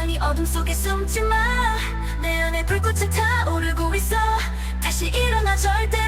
세상이 어둠 속에 숨지 마 내 안에 불꽃이 타오르고 있어. 다시 일어나 절대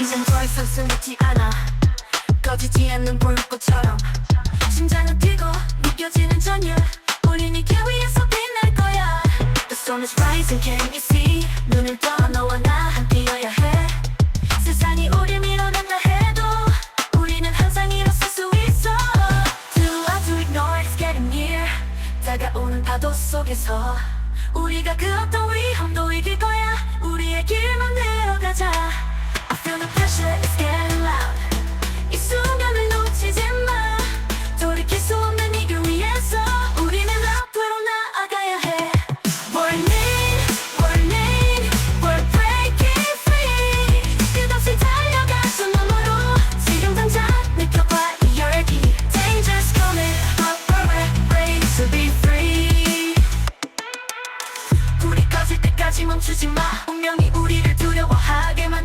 이젠 더 이상 숨지 않아. 꺼지지 않는 불꽃처럼. 심장은 뛰고 느껴지는 전율 우린 이길 위에서 빛날 거야. The sun is rising can you see? 눈을 떠 너와 나 함께여야 해. 세상이 우릴 밀어낸다 해도 우리는 항상 일어설 수 있어. Do I do ignore it's getting near. 다가오는 파도 속에서 우리가 그 어떤 위험도 이길 거야 멈추지 마. 운명이 우리를 두려워하게 만